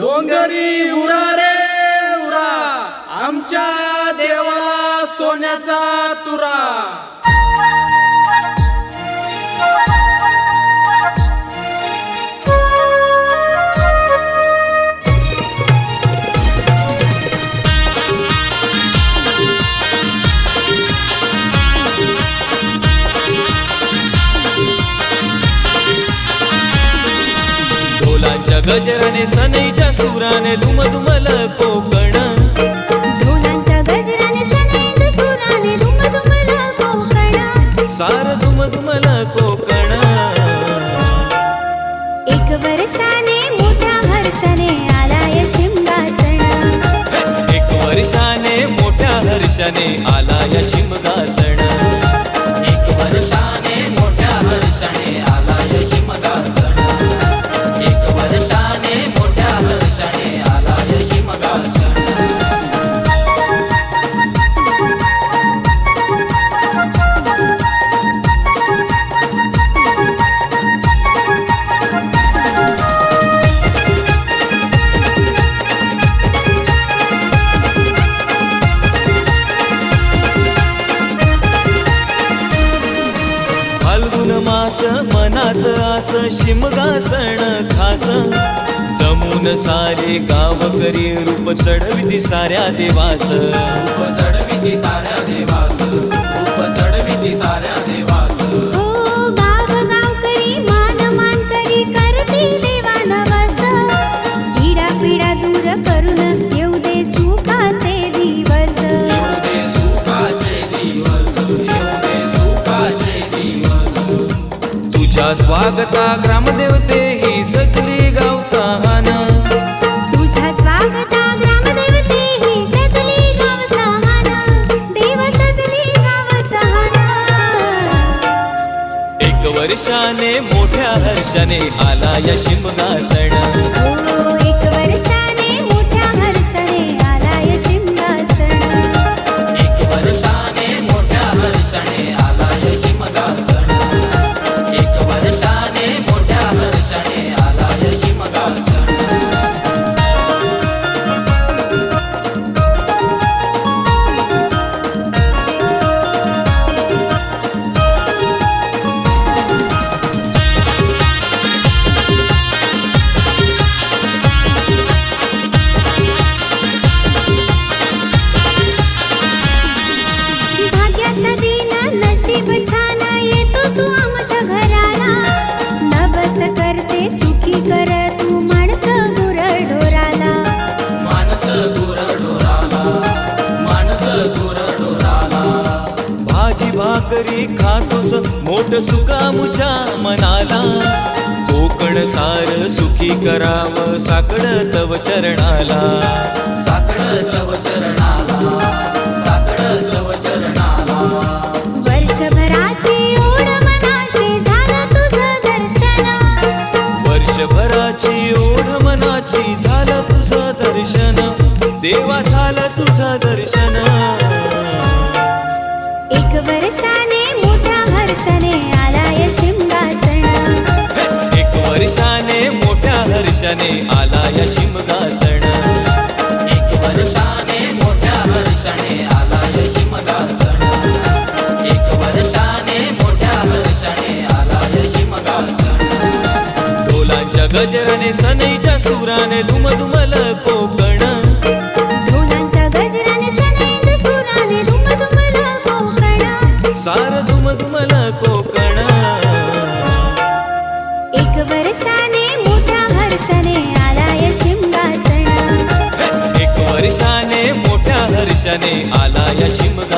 डोंगरी उरा रे उरा. आमच्या देवाला सोन्याचा तुरा. गजराने सनईच्या सुराने दुमदुमल कोकण. ढोलांच्या गजराने सनईच्या सुराने दुमदुमला कोकण. सार दुमदुमल कोकण. एक वर्षाने मोठ्या हर्षाने आलाय शिमगासण. एक वर्षाने मोठ्या हर्षाने फाल्गुन मनात मनात आस शिमगासण खास. जमून सारे गाव करी रूप चढविती साऱ्या देवास. रूप चढविती साऱ्या देवास. रूप चढविती साऱ्या स्वागता ग्रामदेवते ही सजली गावचा हान तुझ्या स्वागता ग्रामदेवते ही सजली गाव सहान. देव सजली गाव सहान. एक वर्षाने मोठ्या हर्षाने आला या शिमगासण. हो दिवस मोठ सुकामुच्या मनाला. कोकण सार सुखी कराव साकड तव चरणाला. साकड हर्षाने आला या शिमगासण. एक वर्षाने मोठ्या हर्षाने आला यशिमगासन एक वर्षाने मोठ्या हर्षाने आला यशिमगासन ढोलांच्या गजराने सनईच्या सुराने दुमदुमल कोकण. ढोलांच्या गजराने सनईच्या सुराने दुमदुमला कोकण. सार दुमदुमल कोकण. एक वर्षाने शिमगासण आला या शिमगासण